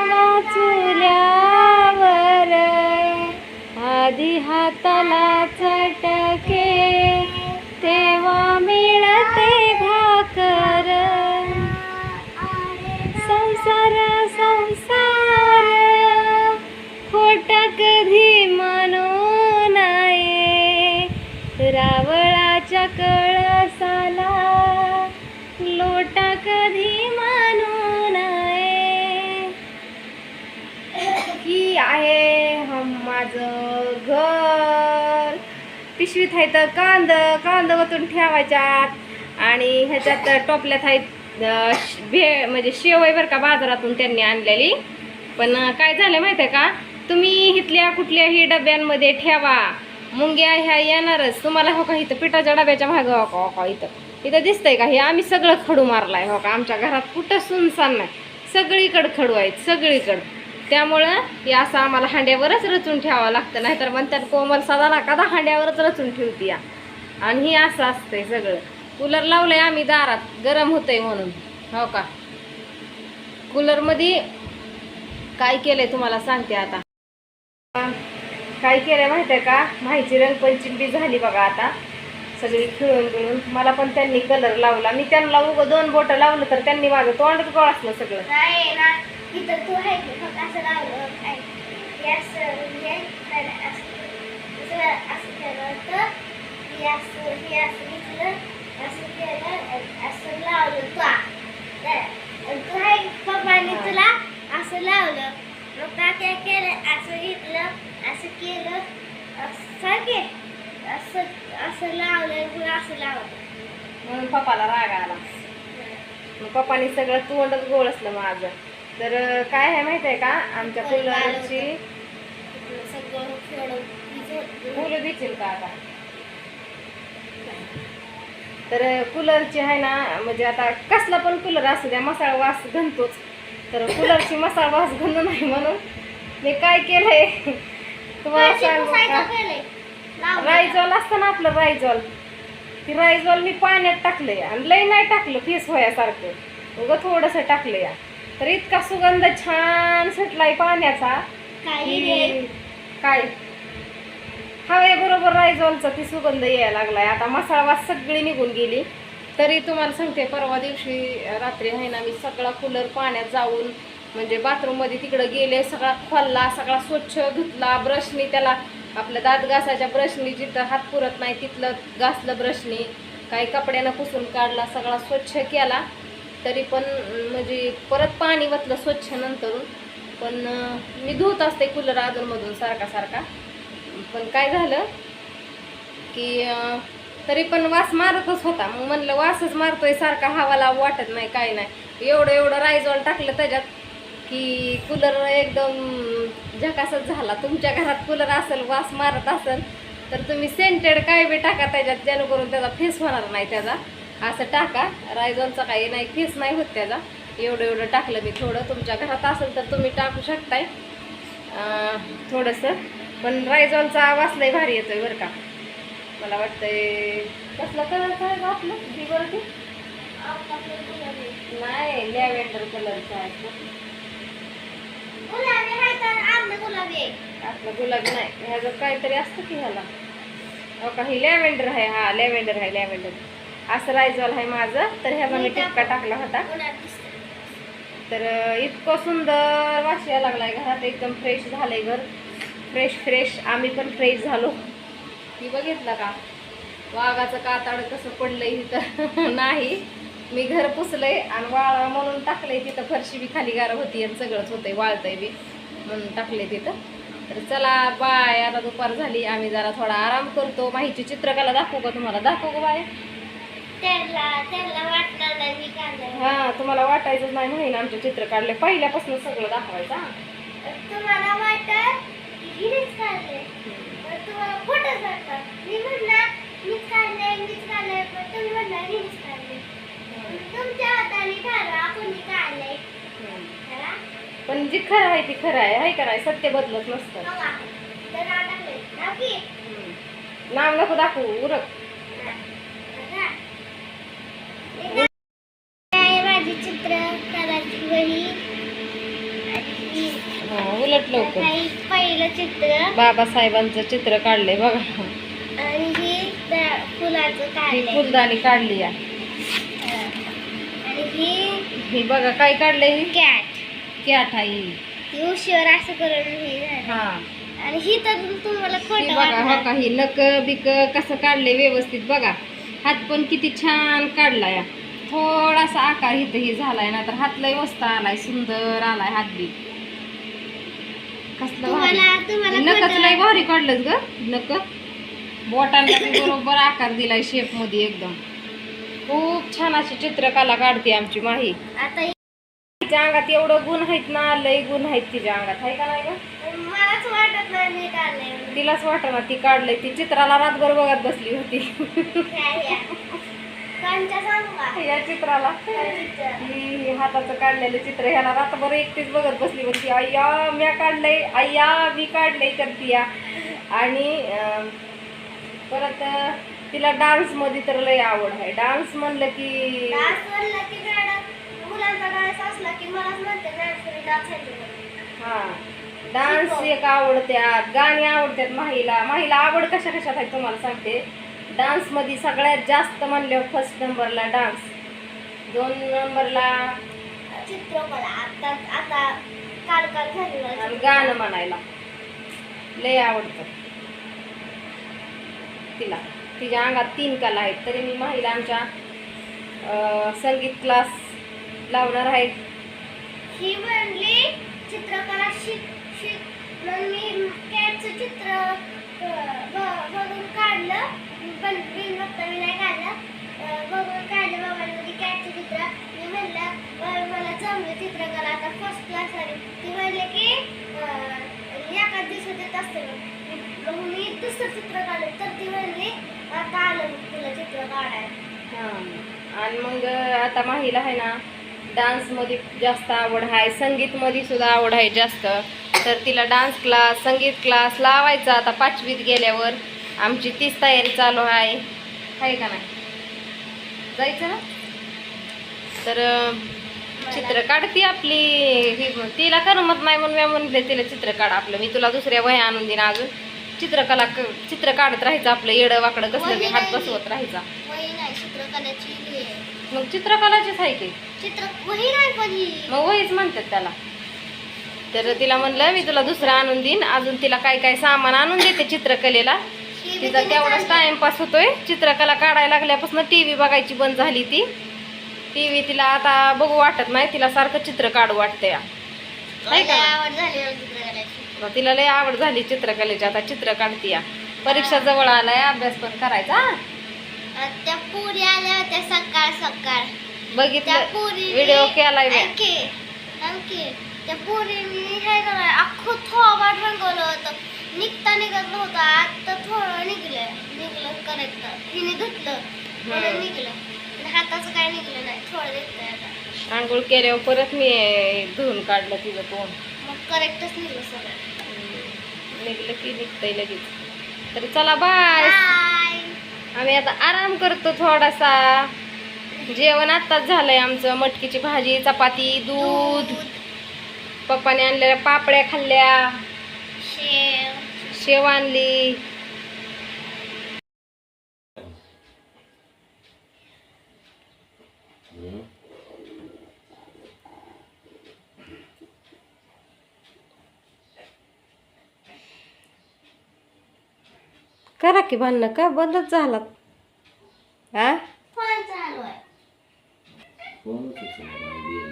जेव्हा चुल्यावर आधी हाताला चटके तेव्हा मिळते भाकर. संसार संसार खोट कधी म्हणू नये. रावळाच्या कळसाला पिशवीत आहेत कांद कांद वतून ठेवायच्यात. आणि ह्याच्यात टोपल्यात आहेत भे म्हणजे शेवय आहे बरं का बाजारातून त्यांनी आणलेली. पण काय झालं माहिती आहे का? तुम्ही इथल्या कुठल्याही डब्यांमध्ये ठेवा. मुंग्या ह्या येणारच. तुम्हाला हो का इथं पिठाच्या डब्याच्या मागं हो का हो का इथं? इथं दिसतंय का? हे आम्ही सगळं खडू मारलाय हो का? आमच्या घरात कुठं सुनसान नाही. सगळीकडं खडू आहेत सगळीकडं. त्यामुळं हे असं आम्हाला हांड्यावरच रचून ठेवावं लागतं नाहीतर म्हणतात कोमल सदा ना हांड्यावरच रचून ठेवती या आणि हे असं असतंय सगळं. कूलर लावलंय आम्ही दारात गरम होतंय म्हणून. हो का? कूलरमध्ये काय केलंय तुम्हाला सांगते आता. काय केलंय माहिती आहे का? माहिती रंगपंचमी झाली बघा आता. सगळी खिळून गिळून मला पण त्यांनी कलर लावला. मी त्यांना उगं दोन बोटं लावलं तर त्यांनी माझं तोंडच असलं सगळं. इथं तू आहे की फक्त असं लावलं काय हे असं म्हणजे नाही, असं असं असं केलं तर हे असं हे असं घेतलं असं केलं आणि असं लावलं तू तू आहे पप्पाने तुला असं लावलं मग का काय केलं असं घेतलं असं केलं असं के असं असं लावलं पुन्हा असं लावलं म्हणून पप्पाला राग आला मग पप्पानी सगळं तोंडच गोळसलं माझं तर काय आहे माहिती आहे का? आमच्या कूलरची खेळून फुलं देशील का आता? तर कूलरची आहे ना म्हणजे आता कसला पण कूलर असू द्या मसाला वास घनतोच तर कूलरची मसाला वास घन नाही म्हणून मी काय केलंय? तुम्हाला सांगू रायजॉल असतं ना आपलं रायजॉल ती रायजॉल मी पाण्यात टाकलंय आणि लई नाही टाकलं फीस व्हायासारखं उगं थोडंसं टाकलं या तर इतका सुगंध छान सुटलाय पाण्याचा की काय? हवेबरोबर रायझॉलचा ती सुगंध यायला लागलाय. आता मसाला वास सगळी निघून गेली. तरी तुम्हाला सांगते परवा दिवशी रात्री आहे ना मी सगळा कूलर पाण्यात जाऊन म्हणजे बाथरूममध्ये तिकडं गेले सगळा खोलला सगळा स्वच्छ धुतला ब्रशनी त्याला आपल्या दात घासाच्या ब्रशनी जिथं हात पुरत नाही तिथलं घासलं ब्रशनी काही कपड्यानं पुसून काढला सगळा स्वच्छ केला. तरी पण म्हणजे परत पाणी वतलं स्वच्छ नंतरून. पण मी धुत असते कूलर अधूनमधून सारखा सारखा. पण काय झालं की तरी पण वास मारतच होता. मग म्हणलं वासच मारतोय सारखा हवाला वाटत नाही काय नाही. एवढं एवढं रायजॉल टाकलं त्याच्यात की कूलर एकदम झकासच झाला. तुमच्या घरात कूलर असेल वास मारत असेल तर तुम्ही सेंटेड काय बी टाका त्याच्यात जेणेकरून त्याचा फेस होणार नाही त्याचा. असं टाका. रायझॉलचा काही नाही फेस नाही होत त्याचा एवढं एवढं टाकलं मी थोडं. तुमच्या घरात असेल तर तुम्ही टाकू शकताय. अं, थोडंसं. पण रायझॉलचा वास लय भारी येतोय बरं का. मला वाटतंय कसला कलर काय बरं ती नाही लॅव्हेंडर कलरचा आहे. गुलाबी आहे आहे. आपलं नाही. ह्याचं काहीतरी असतं की ह्याला. हो का ही लॅव्हेंडर आहे. हा लॅव्हेंडर आहे लॅव्हेंडर असं रायझॉल आहे माझं. तर ह्याचा मी टिपका टाकला होता. तर इतकं सुंदर वास यायला लागलाय घरात. एकदम फ्रेश झालंय घर. फ्रेश फ्रेश आम्ही पण फ्रेश झालो. ती बघितलं का? वाघाचं कातड कसं पडलंय इथं? नाही. मी घर पुसलंय आणि वाळ म्हणून टाकलंय तिथं. फरशी बी खाली गार होती आणि सगळंच होतंय वाळतंय बी म्हणून टाकले तिथं. तर चला बाय आता दुपार झाली. आम्ही जरा थोडा आराम करतो. माहिती चित्रकला दाखवू का तुम्हाला? दाखवू का बाय हा तुम्हाला वाटायचंच नाही म्हणून आमचे चित्र काढले. पहिल्यापासून सगळं दाखवायचं. तुम्हाला वाटत हिनेच काढले पण तुम्हाला मी मीच मीच काढलंय पण तुम्ही म्हणणार हिनेच काढले तुमच्या हाताने. ठरवा. पण जी खरं आहे ती खरं आहे. हाय का नाही? सत्य बदलत नसतं. नाव नको दाखवू उरक बघा. हे काय आहे माझी चित्रकलाची वही उलट लवकर. काही पहिलं चित्र. बाबासाहेबांचं चित्र काढलंय बघा. आणि ही दा- फुलाचं ही काढलंय फुलदाणी काढली या. आणि ही ही बघा काय काढलंय ही? कॅट. कॅट आहे ही. ही असं करून ही झाली. हा. आणि ही तर तुम्हाला ही खोटं बघा हो वाटणार. ही नक बिक कसं काढलंय व्यवस्थित बघा. हात पण किती छान काढलाय थोडासा आकार इथं ही झालाय ना तर हात लय वस्ता आलाय सुंदर आलाय हात बी. कसलं नकच लय भारी काढलंच ग नक. बोटांना बरोबर आकार दिलाय शेपमध्ये एकदम. खूप छान अशी चित्रकला काढते आमची माही. आता ही- तिच्या अंगात एवढं गुण आहेत ना लय गुण आहेत तिच्या अंगात. आहे का नाही ग? वाटत नाही. तिलाच वाटत ना ती काढलंय. ती चित्राला रातभर बघत बसली होती. या चित्राला. चित्र. ही हाताचं काढलेलं चित्र ह्याला रातभर एकटीच बघत बसली होती अय्या म्या काढलंय. अय्या मी काढलंय करती या आणि परत तिला डान्समध्ये तर लय आवड आहे. डान्स म्हणलं की म्हणते हा. डान्स एक आवडत्यात गाणी आवडतात माहीला. माहीला आवड कशा कशात आहे तुम्हाला सांगते. डान्समध्ये सगळ्यात जास्त म्हणल्यावर फर्स्ट नंबरला डान्स. दोन नंबरला चित्रकला. आता आता काल काल गाणं म्हणायला. लय आवडतं. तिला. तिच्या अंगात तीन कला आहेत. तरी मी माहीला आमच्या अं, संगीत क्लास लावणार आहेत. ही म्हणली चित्रकला शिक शिक. मी कॅटचं चित्र बघून काढलं. पण बिन मी नाही काढलं. बघून काढलं मोबाईलमध्ये कॅटचं चित्र. मी म्हणलं मला जमलं चित्रकला आता फर्स्ट क्लास आली ती म्हणले की अं, एकाच दिवसात येत असते मग मी दुसरं चित्र काढलं. तर ती म्हणली आता आलं तुला चित्र काढायला. हां. आणि मग आता माहीला आहे ना डान्समध्ये जास्त आवड आहे. संगीतमध्ये सुद्धा आवड आहे जास्त. तर तिला डान्स क्लास संगीत क्लास लावायचा आता पाचवीत गेल्यावर. आमची तीच तयारी चालू आहे. आहे का नाही? जायचं ना? तर चित्र काढती आपली. ही तिला करमत नाही म्हणून मी म्हणले तिला चित्र काढ आपलं. मी तुला दुसऱ्या वह्या आणून देईन अजून. चित्रकला चित्र काढत राहायचं आपलं. येडं वाकडं कसलं बी हात बसवत राहायचा. मग चित्रकलाचीच आहे की? चित्र वही नाही मग वहीच म्हणतात त्याला. तर तिला म्हणलं मी तुला दुसरं आणून देईन. अजून तिला काय काय सामान आणून देते चित्रकलेला. तिचा तेवढाच टाइमपास होतोय. चित्रकला काढायला लागल्यापासून टी व्ही बघायची बंद झाली ती. टी व्ही तिला आता बघू वाटत नाही. तिला सारखं चित्र काढू वाटतंय. नाही का? तिला लय आवड झाली चित्रकलेची. आता चित्र काढते या परीक्षा जवळ आलाय. अभ्यास पण करायचा. त्या पुरी आल्या होत्या सकाळ सकाळ. बघितलं. व्हिडिओ केलाय. आणखी आणखी त्या पुरीने काय करायला अख्खं थोबाड रंगवलं होतं निघता निघत नव्हतं आता थोडं निघलं निघलं करेक्ट हिने धुतलं म्हणून हम्म. निघलं आणि हाताचं काय निघलं नाही थोडं निघतंय आता आंघोळ केल्यावर परत मी धुवून काढलं तिचं तोंड मग करेक्टच निघलं सगळं निघलं की निघतंय लगेच तर चला बाय आम्ही आता आराम करतो थोडासा जेवण आत्ताच झालंय आमचं. मटकीची भाजी चपाती दूध. पप्पाने आणलेल्या पापड्या खाल्ल्या. शेव. शेव आणली. करा की भांडणं. का बंदच झालात? हा कसं बसलंय कोण असं हम्म.